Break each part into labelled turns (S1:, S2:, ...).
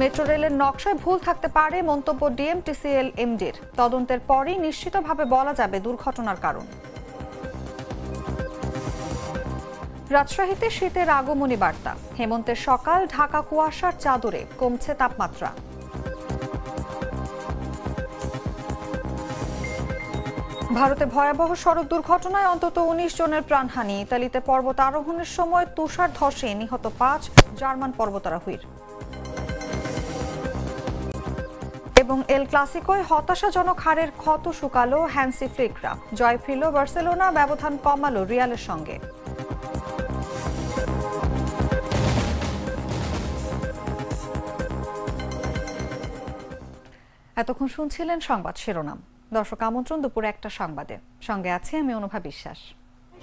S1: Metro রেলের নকশায় ভুল থাকতে পারে মন্তব্য ডিএমটিসিএল এমডির। তদন্তের পরই নিশ্চিতভাবে বলা যাবে দুর্ঘটনার কারণ। রাজশাহীতে শীতের আগমনী বার্তা। হেমন্তের সকাল ঢাকা কুয়াশার চাদরে কমছে তাপমাত্রা। ভারতে ভয়াবহ সড়ক দুর্ঘটনায় অন্তত উনিশ জনের প্রাণহানি। ইতালিতে পর্বত আরোহণের সময় তুষার ধসে নিহত পাঁচ জার্মান পর্বতারোহীর। এবং এল ক্লাসিকোয় হতাশাজনক হারের ক্ষত শুকালো হ্যান্সি ফ্লিকরা। জয় ফিরল বার্সেলোনা ব্যবধান কমালো রিয়ালের সঙ্গে। এতক্ষণ শুনছিলেন সংবাদ শিরোনাম। দর্শক আমন্ত্রণ দুপুর একটা সংবাদে। সঙ্গে আছে আমি অনুভা বিশ্বাস।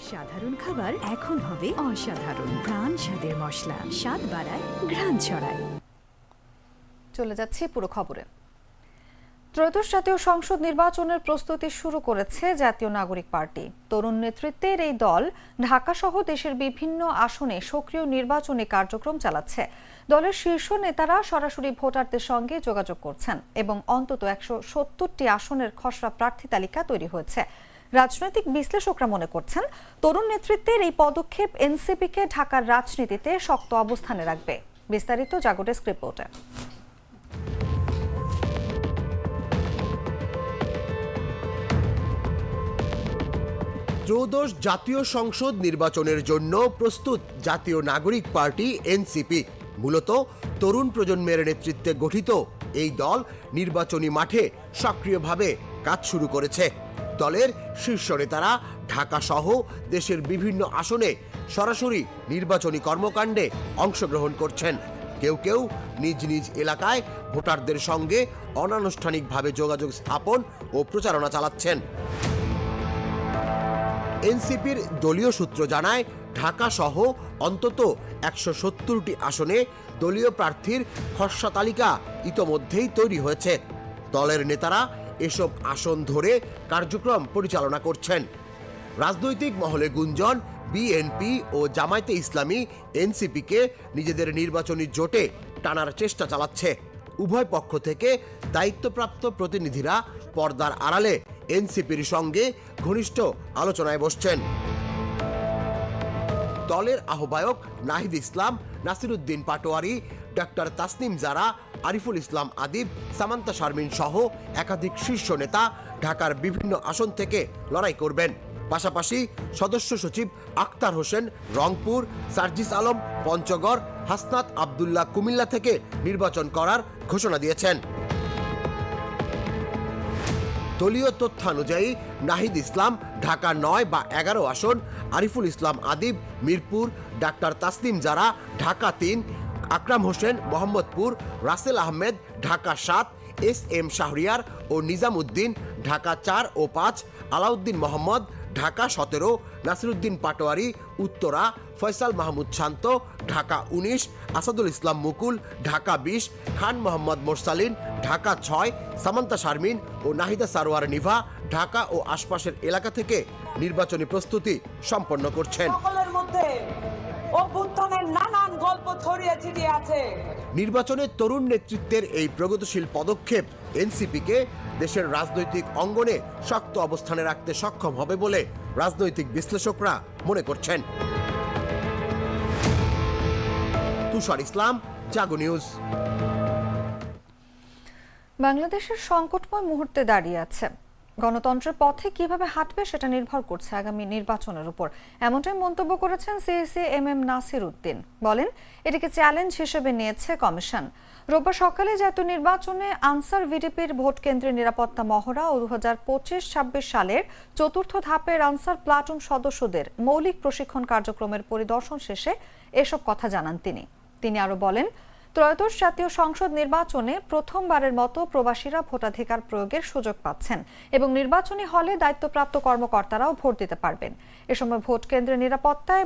S2: সাধারণ খাবার এখন হবে অসাধারণ। প্রাণ স্বাদের মশলা স্বাদ বাড়ায় ঘ্রাণ ছড়ায়।
S1: চলে যাচ্ছি পুরো খবরে। ত্রয়োদশ জাতীয় সংসদ নির্বাচনের প্রস্তুতি শুরু করেছে জাতীয় নাগরিক পার্টি। তরুণ নেতৃত্বের এই দল ঢাকা সহ দেশের বিভিন্ন আসনে সক্রিয় নির্বাচনী কার্যক্রম চালাচ্ছে। দলের শীর্ষ নেতারা সরাসরি ভোটারদের সঙ্গে যোগাযোগ করছেন এবং অন্তত একশো সত্তরটি আসনের খসড়া প্রার্থী তালিকা তৈরি হয়েছে। রাজনৈতিক বিশ্লেষকরা মনে করছেন, তরুণ নেতৃত্বের এই পদক্ষেপ এনসিপিকে ঢাকার রাজনীতিতে শক্ত অবস্থানে রাখবে। বিস্তারিত জাগো ডেস্ক রিপোর্টে।
S3: ত্রয়োদশ জাতীয় সংসদ নির্বাচনের জন্য প্রস্তুত জাতীয় নাগরিক পার্টি এনসিপি। মূলত তরুণ প্রজন্মের নেতৃত্বে গঠিত এই দল নির্বাচনী মাঠে সক্রিয়ভাবে কাজ শুরু করেছে। দলের শীর্ষ নেতারা ঢাকা সহ দেশের বিভিন্ন আসনে সরাসরি নির্বাচনী কর্মকাণ্ডে অংশগ্রহণ করছেন। কেউ কেউ নিজ নিজ এলাকায় ভোটারদের সঙ্গে অনানুষ্ঠানিকভাবে যোগাযোগ স্থাপন ও প্রচারণা চালাচ্ছেন। এনসিপির দলীয় সূত্র জানায়, ঢাকা সহ অন্তত একশো সত্তরটি আসনে দলীয় প্রার্থীর খসড়া তালিকা ইতোমধ্যেই তৈরি হয়েছে। দলের নেতারা এসব আসন ধরে কার্যক্রম পরিচালনা করছেন। রাজনৈতিক মহলে গুঞ্জন, বিএনপি ও জামায়াতে ইসলামী এনসিপিকে নিজেদের নির্বাচনী জোটে টানার চেষ্টা চালাচ্ছে। উভয় পক্ষ থেকে দায়িত্বপ্রাপ্ত প্রতিনিধিরা পর্দার আড়ালে এনসিপির সঙ্গে ঘনিষ্ঠ আলোচনায় বসছেন। দলের আহ্বায়ক নাহিদ ইসলাম, নাসিরুদ্দিন পাটোয়ারি, ডক্টর তাসনিম জারা, আরিফুল ইসলাম আদিব, সামান্তা শারমিন সহ একাধিক শীর্ষ নেতা ঢাকার বিভিন্ন আসন থেকে লড়াই করবেন। পাশাপাশি সদস্য সচিব আক্তার হোসেন, রংপুর, সার্জিস আলম, পঞ্চগড়, হাসনাত আবদুল্লাহ কুমিল্লা থেকে নির্বাচন করার ঘোষণা দিয়েছেন। দলীয় তথ্যানুযায়ী নাহিদ ইসলাম, ঢাকা নয় বা এগারো আসন, আরিফুল ইসলাম আদিব, মিরপুর, ডাক্তার তাসলিম জারা, ঢাকা তিন, আকরাম হোসেন, মোহাম্মদপুর, রাসেল আহমেদ, ঢাকা সাত, এস এম শাহরিয়ার ও নিজাম উদ্দিন ঢাকা চার ও পাঁচ, আলাউদ্দিন মোহাম্মদ ঢাকা সতেরো নাসিরুদ্দিন পাটোয়ারি উত্তরা ফয়সাল মাহমুদ শান্ত ঢাকা উনিশ আসাদুল ইসলাম মুকুল ঢাকা বিশ খান মোহাম্মদ মোরসালিন ঢাকা ছয় সামান্তা শারমিন ও নাহিদা সারোয়ার নিভা ঢাকা ও আশপাশের এলাকা থেকে নির্বাচনী প্রস্তুতি সম্পন্ন করছেন।
S4: অভ্যুত্থানের নানান গল্প ছড়িয়ে ছিটিয়ে আছে।
S3: নির্বাচনে তরুণ নেতৃত্বের এই প্রগতিশীল পদক্ষেপ এনসিপিকে দেশের রাজনৈতিক অঙ্গনে শক্ত অবস্থানে রাখতে সক্ষম হবে বলে রাজনৈতিক বিশ্লেষকরা মনে করছেন। তুষার ইসলাম, জাগো নিউজ।
S1: বাংলাদেশের সংকটময় মুহূর্তে দাঁড়িয়ে আছে। গণতন্ত্রের পথে কীভাবে হাঁটবে সেটা নির্ভর করছে আগামী নির্বাচনের উপর। এমনটাই মন্তব্য করেছেন CEC M M Nasir Uddin. বলেন, এটিকে চ্যালেঞ্জ হিসেবে নিয়েছে কমিশন। রোববার সকালে জাতীয় নির্বাচনে আনসার ভিডিপির ভোট কেন্দ্রের নিরাপত্তা মহড়া ও দু হাজার পঁচিশ ছাব্বিশ সালের চতুর্থ ধাপের আনসার প্লাটুন সদস্যদের মৌলিক প্রশিক্ষণ কার্যক্রমের পরিদর্শন শেষে এসব কথা জানান তিনি। তিনি আরও বলেন, ত্রয়োদশ জাতীয় সংসদ নির্বাচনে প্রথমবারের মতো প্রবাসীরা ভোটাধিকার প্রয়োগের সুযোগ পাচ্ছেন এবং নির্বাচনী হলে দায়িত্বপ্রাপ্ত কর্মকর্তারাও ভোট দিতে পারবেন। এ সময় ভোট কেন্দ্রের নিরাপত্তায়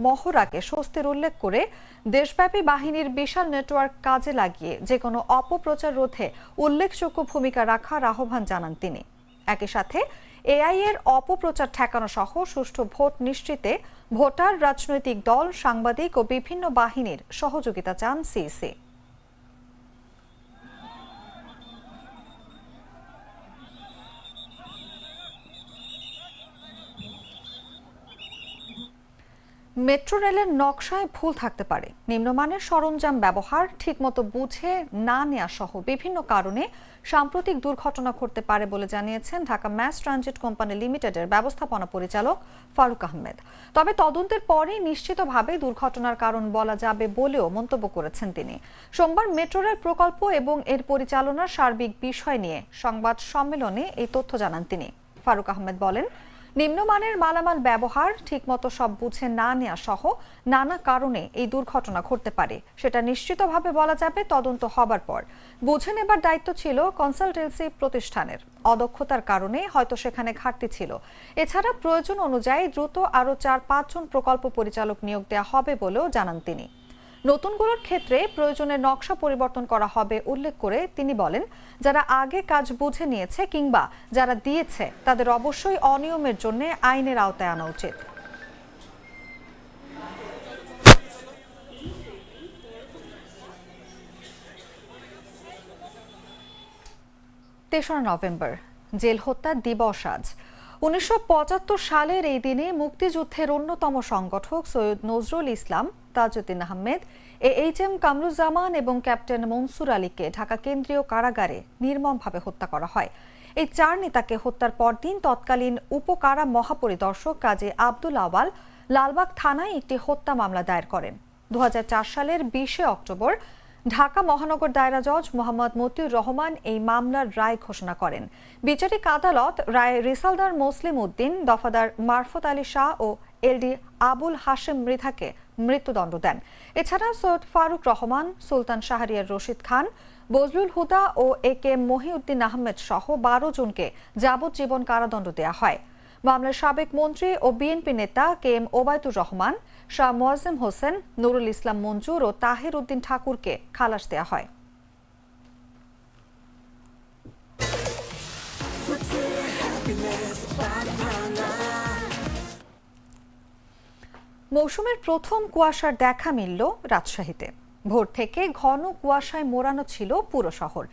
S1: মহড়াকে স্বস্তির উল্লেখ করে দেশব্যাপী বাহিনীর বিশাল নেটওয়ার্ক কাজে লাগিয়ে যে কোনো অপপ্রচার রোধে উল্লেখযোগ্য ভূমিকা রাখার আহ্বান জানান তিনি। একই সাথে এআই এর অপপ্রচার ঠেকানো সহ সুষ্ঠু ভোট নিশ্চিতে ভোটার, রাজনৈতিক দল, সাংবাদিক ও বিভিন্ন বাহিনীর সহযোগিতা চান সিইসি। মেট্রো রেলের নকশায় ভুল থাকতে পারে। নিম্নমানের সরঞ্জাম ব্যবহার ঠিকমতো বুঝে না নেওয়া সহ বিভিন্ন কারণে সাম্প্রতিক দুর্ঘটনা ঘটতে পারে বলে জানিয়েছেন ঢাকা ম্যাস ট্রানজিট কোম্পানি লিমিটেডের ব্যবস্থাপনা পরিচালক ফারুক আহমেদ। তবে তদন্তের পরেই নিশ্চিতভাবে দুর্ঘটনার কারণ বলা যাবে বলেও মন্তব্য করেছেন তিনি। সোমবার মেট্রো রেল প্রকল্প এবং এর পরিচালনার সার্বিক বিষয় নিয়ে সংবাদ সম্মেলনে এই তথ্য জানান তিনি। ফারুক আহমেদ বলেন নিম্নমানের মালামাল ব্যবহার ঠিকমতো সব বুঝে না নেওয়া সহ নানা কারণে এই দুর্ঘটনা ঘটতে পারে। সেটা নিশ্চিতভাবে বলা যাবে তদন্ত হবার পর। বুঝে নেবার দায়িত্ব ছিল কনসালটেন্সি প্রতিষ্ঠানের। অদক্ষতার কারণে হয়তো সেখানে ঘাটতি ছিল। এছাড়া প্রয়োজন অনুযায়ী দ্রুত আরও চার পাঁচজন প্রকল্প পরিচালক নিয়োগ দেওয়া হবে বলেও জানান তিনি। নতুনগুলোর ক্ষেত্রে প্রয়োজনে নকশা পরিবর্তন করা হবে উল্লেখ করে তিনি বলেন, যারা আগে কাজ বুঝে নিয়েছে কিংবা যারা দিয়েছে, তাদের অবশ্যই অনিয়মের জন্য আইনের আওতায় আনা উচিত। তেসরা নভেম্বর, জেল হত্যা দিবস আজ। উনিশশো পঁচাত্তর সালের এই দিনে মুক্তিযুদ্ধের অন্যতম সংগঠক Syed Nazrul Islam Tajuddin Ahmed A H M Kamruzzaman এবং ক্যাপ্টেন মনসুর আলীকে ঢাকা কেন্দ্রীয় কারাগারে নির্মমভাবে হত্যা করা হয়। এই চার নেতাকে হত্যার পরদিন তৎকালীন উপকারা মহাপরিদর্শক কাজী আব্দুল আওয়াল লালবাগ থানায় একটি হত্যা মামলা দায়ের করেন। দু হাজার চার সালের বিশে অক্টোবর ঢাকা মহানগর দায়রা জজ মোহাম্মদ মতিউর রহমান এই মামলার রায় ঘোষণা করেন। বিচারিক আদালত রায় রিসালদার মুসলিম উদ্দিন, দফাদার মারফত আলী শাহ ও এলডি আবুল হাশেম মৃধাকে মৃত্যুদণ্ড দেন। এছাড়া সৈয়দ ফারুক রহমান, সুলতান শাহরিয়ার রশিদ খান, বজলুল হুদা ও এ কে মহিউদ্দিন আহমেদ সহ বারো জনকে যাবজ্জীবন কারাদণ্ড দেওয়া হয়। মামলার সাবেক মন্ত্রী ও বিএনপি নেতা কে এম ওবায়দুর রহমান, শাহ মোয়াজ্জেম হোসেন, নুরুল ইসলাম মঞ্জুর ও তাহির উদ্দিন ঠাকুরকে খালাস দেওয়া হয়। মৌসুমের প্রথম কুয়াশার দেখা মিলল রাজশাহীতে। ভোর থেকে ঘন কুয়াশায় মোড়ানো ছিল পুরো শহর।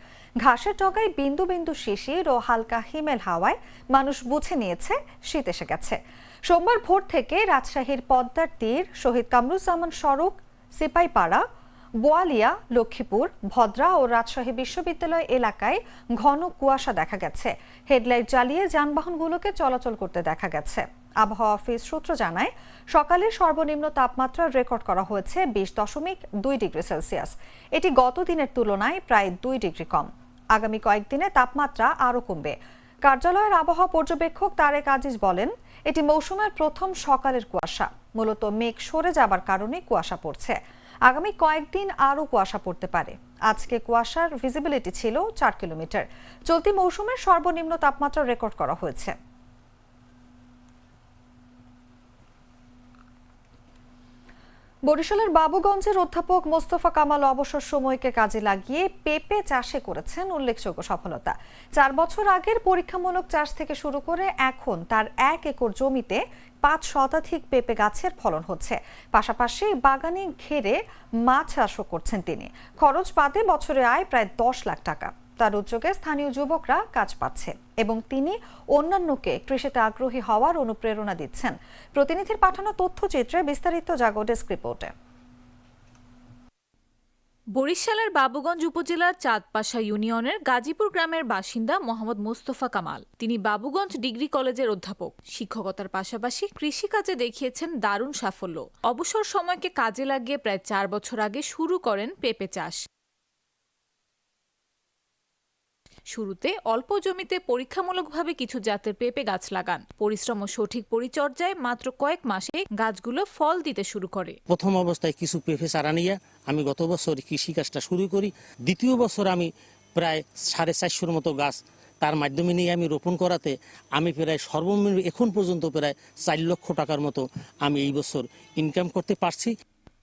S1: ঘাসের ডগায় বিন্দু বিন্দু শিশির ও হালকা হিমেল হাওয়ায় মানুষ বুঝে নিয়েছে শীত এসে গেছে। সোমবার ভোর থেকে রাজশাহীর পদ্মার তীর, শহীদ কামরুজ্জামান সড়ক, সিপাইপাড়া, বোয়ালিয়া, লক্ষ্মীপুর, ভদ্রা ও রাজশাহী বিশ্ববিদ্যালয় এলাকায় ঘন কুয়াশা দেখা গেছে। হেডলাইট জ্বালিয়ে যানবাহনগুলোকে চলাচল করতে দেখা গেছে। আবহাওয়া অফিস সূত্র জানায়, সকালে সর্বনিম্ন তাপমাত্রা রেকর্ড করা হয়েছে বিশ দশমিক দুই ডিগ্রি সেলসিয়াস। এটি গত দিনের তুলনায় প্রায় দুই ডিগ্রি কম। আগামী কয়েকদিনে তাপমাত্রা আরও কমবে। কার্যালয়ের আবহাওয়া পর্যবেক্ষক তারেক আজিজ বলেন, এটি মৌসুমের প্রথম সকালের কুয়াশা। মূলত মেঘ সরে যাবার কারণে কুয়াশা পড়ছে। আগামী কয়েকদিন আরও কুয়াশা পড়তে পারে। আজকে কুয়াশার ভিজিবিলিটি ছিল চার কিলোমিটার। চলতি মৌসুমের সর্বনিম্ন তাপমাত্রা রেকর্ড করা হয়েছে। বরিশালের বাবুগঞ্জের অধ্যাপক মোস্তফা কামাল অবসর সময়কে কাজে লাগিয়ে পেঁপে চাষে করেছেন উল্লেখযোগ্য সফলতা। চার বছর আগের পরীক্ষামূলক চাষ থেকে শুরু করে এখন তার এক একর জমিতে পাঁচ শতাধিক পেঁপে গাছের ফলন হচ্ছে। পাশাপাশি বাগানে ঘেরে মাছ চাষও করছেন তিনি। খরচ বাদে বছরে আয় প্রায় দশ লাখ টাকা। তার উদ্যোগে স্থানীয় যুবকরা কাজ পাচ্ছে এবং তিনি অন্যান্যকে কৃষিতে আগ্রহী হওয়ার অনুপ্রেরণা দিচ্ছেন। প্রতিনিধির পাঠানো তথ্যচিত্রে বিস্তারিত জাগো ডেস্ক রিপোর্টে।
S5: বরিশালের বাবুগঞ্জ উপজেলার চাঁদপাশা ইউনিয়নের গাজীপুর গ্রামের বাসিন্দা মোহাম্মদ মোস্তফা কামাল। তিনি বাবুগঞ্জ ডিগ্রি কলেজের অধ্যাপক। শিক্ষকতার পাশাপাশি কৃষিকাজে দেখিয়েছেন দারুণ সাফল্য। অবসর সময়কে কাজে লাগিয়ে প্রায় চার বছর আগে শুরু করেন পেঁপে চাষ। শুরুতে অল্প জমিতে পরীক্ষামূলকভাবে কিছু জাতের পেঁপে গাছ লাগান। পরিশ্রম ও সঠিক পরিচর্যায় মাত্র কয়েক মাসে গাছগুলো ফল দিতে শুরু করে।
S6: প্রথম অবস্থায় কিছু পেঁপে চারা নিয়ে আমি গত বছর কৃষিকাজটা শুরু করি। দ্বিতীয় বছর আমি প্রায় সাড়ে চারশোর মতো গাছ তার মাধ্যমে নিয়ে আমি রোপণ করাতে আমি প্রায় সর্বনিম্ন এখন পর্যন্ত প্রায় চার লক্ষ টাকার মতো আমি এই বছর ইনকাম করতে পারছি।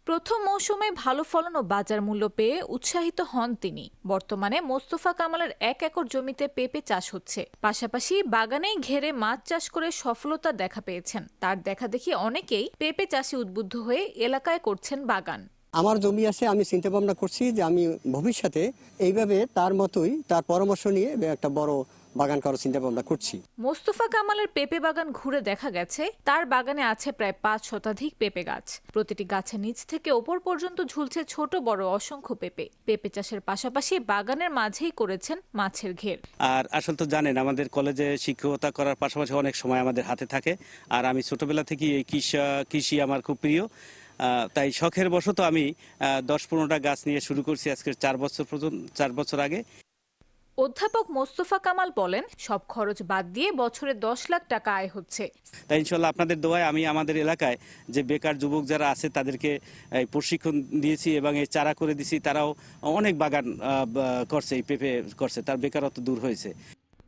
S5: প্রথম মৌসুমে ভালো ফলন ও বাজার মূল্য পেয়ে উৎসাহিত হন তিনি। বর্তমানে মোস্তফা কামালের এক একর জমিতে পেঁপে চাষ হচ্ছে। পাশাপাশি বাগানেই ঘেরে মাছ চাষ করে সফলতা দেখা পেয়েছেন। তার দেখা দেখি অনেকেই পেঁপে চাষে উদ্বুদ্ধ হয়ে এলাকায় করছেন বাগান।
S7: আমার জমি আছে, আমি চিন্তা ভাবনা করছি যে আমি ভবিষ্যতে এইভাবে তার মতোই তার পরামর্শ নিয়ে একটা বড় বাগান করার চিন্তা ভাবনা করছি।
S5: মোস্তফা কামালের পেঁপে বাগান ঘুরে দেখা গেছে। তার বাগানে আছে প্রায় পাঁচ শতাধিক পেঁপে গাছ। প্রতিটি গাছের নিচ থেকে ওপর পর্যন্ত ঝুলছে ছোট বড় অসংখ্য পেঁপে। পেঁপে চাষের পাশাপাশি বাগানের মাঝেই করেছেন মাছের ঘের।
S8: আর আসলে তো জানেন আমাদের কলেজে শিক্ষকতা করার পাশাপাশি অনেক সময় আমাদের হাতে থাকে। আর আমি ছোটবেলা থেকে এই কৃষি কৃষি আমার খুব প্রিয়। তাই শখের বশত আমি আহ, দশ পনেরোটা গাছ নিয়ে শুরু করছি আজকে চার বছর পর্যন্ত চার বছর আগে।
S5: অধ্যাপক মোস্তফা কামাল বলেন সব খরচ বাদ দিয়ে বছরে দশ লাখ টাকা আয় হচ্ছে।
S8: তাই ইনশাল্লাহ আপনাদের দোয়ায় আমি আমাদের এলাকায় যে বেকার যুবক যারা আছে তাদেরকে প্রশিক্ষণ দিয়েছি এবং এই চারা করে দিয়েছি তারাও অনেক বাগান করছে এই পেঁপে করছে তার বেকারত্ব দূর হয়েছে।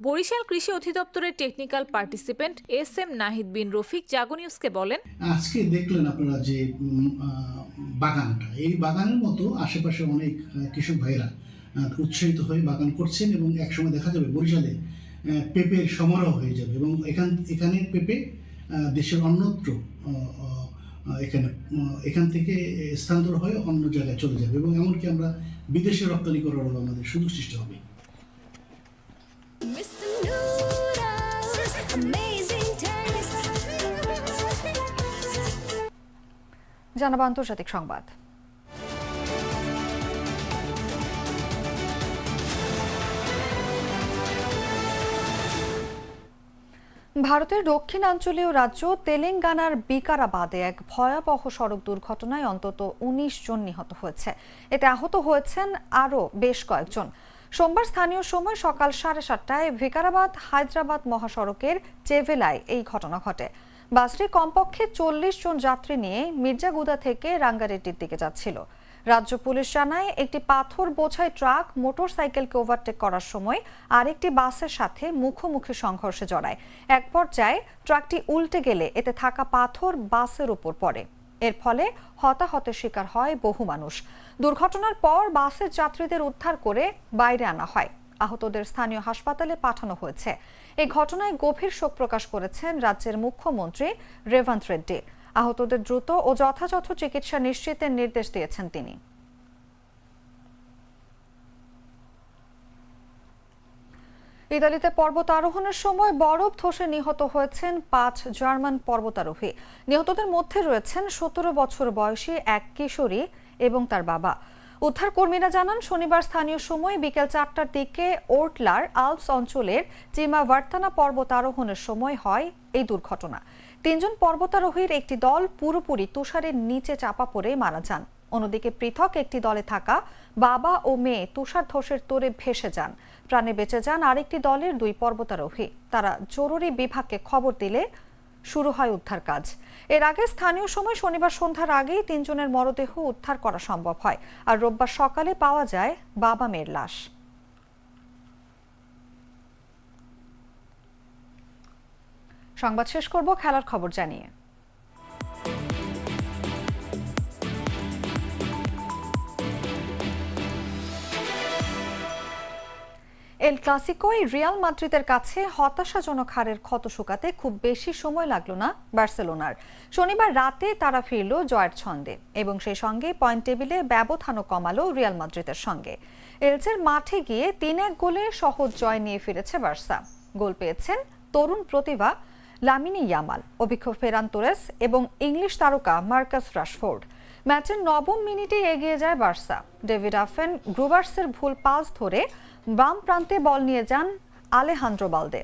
S5: বরিশাল কৃষি অধিদপ্তরের technical participant S M Nahid Bin Rafiq Jago নিউজকে বলেন
S9: আজকে দেখলেন আপনারা যে বাগানটা। এই বাগানের মতো আশেপাশে অনেক কৃষক ভাইরা উৎসাহিত হয়ে বাগান করছেন এবং একসময় দেখা যাবে বরিশালে পেঁপের সমারোহ হয়ে যাবে এবং এখান এখানে পেঁপে দেশের অন্যত্র এখানে এখান থেকে স্থানান্তর হয়ে অন্য জায়গায় চলে যাবে এবং এমনকি আমরা বিদেশে রপ্তানি করারও আমাদের সুযোগ সৃষ্টি হবে।
S1: জানাব আন্তর্জাতিক সংবাদ। ভারতের দক্ষিণাঞ্চলীয় রাজ্য তেলেঙ্গানার বিকারাবাদে এক ভয়াবহ সড়ক দুর্ঘটনায় অন্তত উনিশ জন নিহত হয়েছে। এতে আহত হয়েছেন আরও বেশ কয়েকজন। সোমবার স্থানীয় সময় সকাল সাড়ে সাতটায় ভিকারাবাদ হায়দ্রাবাদ মহাসড়কের চেভেলায় এই ঘটনা ঘটে। বাসটি কমপক্ষে চল্লিশ জন যাত্রী নিয়ে মির্জাগুদা থেকে রাঙ্গারেড্ডির দিকে যাচ্ছিল। রাজ্য পুলিশ জানায়, একটি পাথর বোঝাই ট্রাক মোটরসাইকেলকে ওভারটেক করার সময় আরেকটি বাসের সাথে মুখোমুখি সংঘর্ষে জড়ায়। এক পর্যায়ে ট্রাকটি উল্টে গেলে এতে থাকা পাথর বাসের উপর পড়ে। এর ফলে হতাহতের শিকার হয় বহু মানুষ। দুর্ঘটনার পর বাসের যাত্রীদের উদ্ধার করে বাইরে আনা হয়। আহতদের স্থানীয় হাসপাতালে পাঠানো হয়েছে। এই ঘটনায় গভীর শোক প্রকাশ করেছেন রাজ্যের মুখ্যমন্ত্রী রেভান্ত রেড্ডি। আহতদের দ্রুত ও যথাযথ চিকিৎসা নিশ্চিতের নির্দেশ দিয়েছেন তিনি। ইতালিতে পর্বত আরোহণের সময় বরফ ধসে নিহত হয়েছেন পাঁচ জার্মান পর্বতারোহী। নিহতদের মধ্যে রয়েছেন সতেরো বছর বয়সী এক কিশোরী এবং তার বাবা। উদ্ধার কর্মীরা জানান, শনিবার স্থানীয় সময় বিকেল চারটার দিকে ওর্টলার আলপস অঞ্চলের চিমা ভার্তানা পর্বত আরোহণের সময় হয় এই দুর্ঘটনা। তিনজন পর্বতারোহীর একটি দল পুরোপুরি তুষারের নিচে চাপা পড়ে মারা যান। অন্যদিকে পৃথক একটি দলে থাকা বাবা ও মেয়ে তুষার ধসের তোরে ভেসে যান। প্রাণে বেঁচে যান আরেকটি দলের দুই পর্বতারোহী। তারা জরুরি বিভাগকে খবর দিলে শুরু হয় উদ্ধার কাজ। এর আগে স্থানীয় সময় শনিবার সন্ধ্যার আগেই তিনজনের মরদেহ উদ্ধার করা সম্ভব হয়। আর রোববার সকালে পাওয়া যায় বাবা মেয়ের লাশ। সংবাদ শেষ করব, খেলার খবর জানিয়ে। এল ক্লাসিকোয় রিয়াল মাদ্রিদের কাছে হতাশাজনক হারের ক্ষত শুকাতে খুব বেশি সময় লাগল না বার্সেলোনার। শনিবার রাতে তারা ফিরল জয়ের ছন্দে এবং সেই সঙ্গে পয়েন্ট টেবিলে ব্যবধানও কমালো রিয়াল মাদ্রিদের সঙ্গে। এলচের মাঠে গিয়ে তিন এক গোলে সহজ জয় নিয়ে ফিরেছে বার্সা। গোল পেয়েছেন তরুণ প্রতিভা লামিনী ইয়ামাল, অভিজ্ঞ ফেরান তোরেস এবং ইংলিশ তারকা মার্কাস রাশফোর্ড। ম্যাচের নবম মিনিটে এগিয়ে যায় বার্সা। ডেভিড আফেন গ্রুবার্সের ভুল পাস ধরে বাম প্রান্তে বল নিয়ে যান আলেহান্দ্রো বালদে।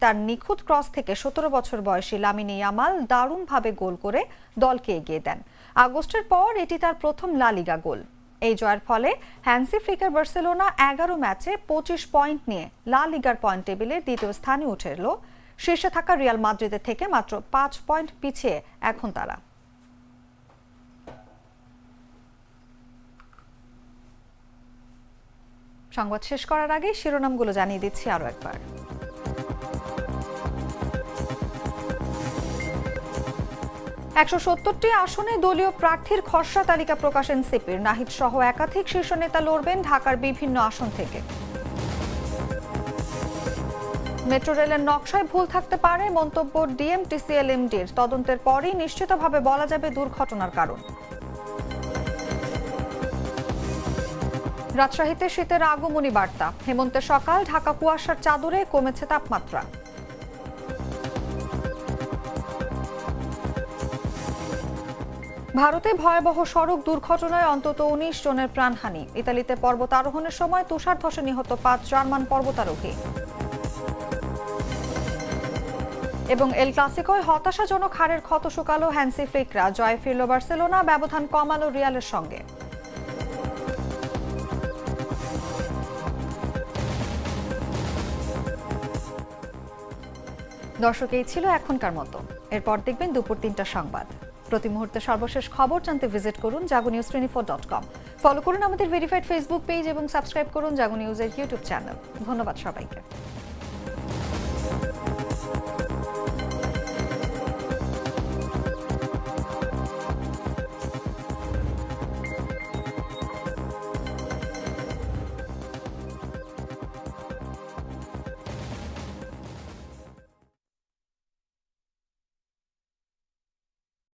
S1: তার নিখুঁত ক্রস থেকে সতেরো বছর বয়সী লামিনী ইয়ামাল দারুণভাবে গোল করে দলকে এগিয়ে দেন। আগস্টের পর এটি তার প্রথম লা লিগা গোল। এই জয়ের ফলে হ্যান্সি ফ্লিকার বার্সেলোনা এগারো ম্যাচে পঁচিশ পয়েন্ট নিয়ে লা লিগার পয়েন্ট টেবিলের দ্বিতীয় স্থানে উঠে এলো শীর্ষে থাকা রিয়াল মাদ্রিদের থেকে মাত্র পাঁচ পয়েন্ট পিছিয়ে এখন তারা। সংবাদ শেষ করার আগে শিরোনামগুলো জানিয়ে দিচ্ছি আরও একবার। একশো সত্তরটি আসনে দলীয় প্রার্থীর খসড়া তালিকা প্রকাশ এনসিপির। নাহিদ সহ একাধিক শীর্ষ নেতা লড়বেন ঢাকার বিভিন্ন আসন থেকে। মেট্রো রেলের নকশায় ভুল থাকতে পারে মন্তব্য ডিএমটিসিএল এমডির তদন্তের পরই নিশ্চিতভাবে বলা যাবে দুর্ঘটনার কারণ। রাজশাহীতে শীতের আগমনী বার্তা। হেমন্তের সকাল ঢাকা কুয়াশার চাদরে কমেছে তাপমাত্রা। ভারতে ভয়াবহ সড়ক দুর্ঘটনায় অন্তত উনিশ জনের প্রাণহানি। ইতালিতে পর্বত আরোহণের সময় তুষার ধসে নিহত পাঁচ জার্মান পর্বতারোহী। এবং এল ক্লাসিকোয় হতাশাজনক হারের ক্ষত শুকালো হ্যান্সি ফ্লিকরা। জয় ফিরল বার্সেলোনা, ব্যবধান কমালো রিয়ালের সঙ্গে। দর্শক, এই ছিল এখনকার মতো। এরপর দেখবেন দুপুর তিনটা সংবাদ। প্রতি মুহূর্তে সর্বশেষ খবর জানতে ভিজিট করুন Jago news twenty four dot com. Follow করুন আমাদের ভেরিফাইড ফেসবুক পেজ এবং সাবস্ক্রাইব করুন জাগো নিউজের ইউটিউব চ্যানেল ধন্যবাদ সবাইকে।